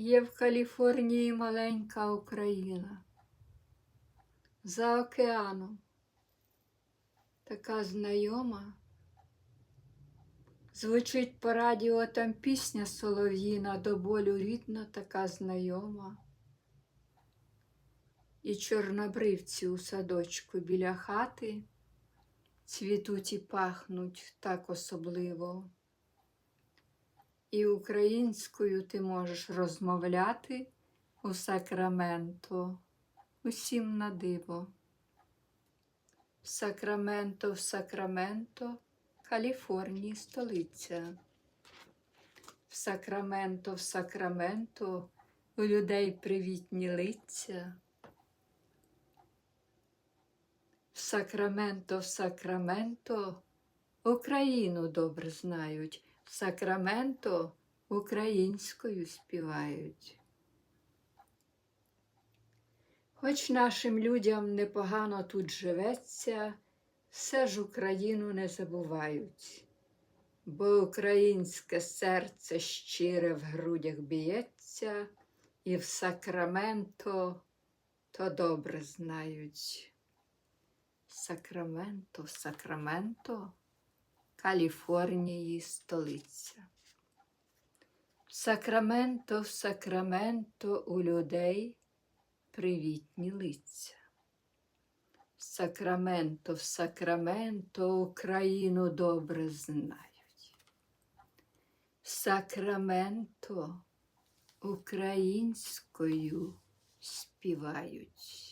Є в Каліфорнії маленька Україна. За океаном. Така знайома. Звучить по радіо там пісня солов'їна, до болю рідна, така знайома. І чорнобривці у садочку біля хати цвітуть і пахнуть так особливо. І українською ти можеш розмовляти у Сакраменто, усім на диво. В Сакраменто, в Сакраменто, Каліфорнії столиця. В Сакраменто, в Сакраменто, у людей привітні лиця. В Сакраменто, в Сакраменто, Україну добре знають. Сакраменто українською співають. Хоч нашим людям непогано тут живеться, все ж Україну не забувають, бо українське серце щире в грудях б'ється, і в Сакраменто то добре знають. Сакраменто, Сакраменто, Каліфорнії столиця. Сакраменто, в Сакраменто у людей привітні лиця. Сакраменто, в Сакраменто Україну добре знають. Сакраменто українською співають.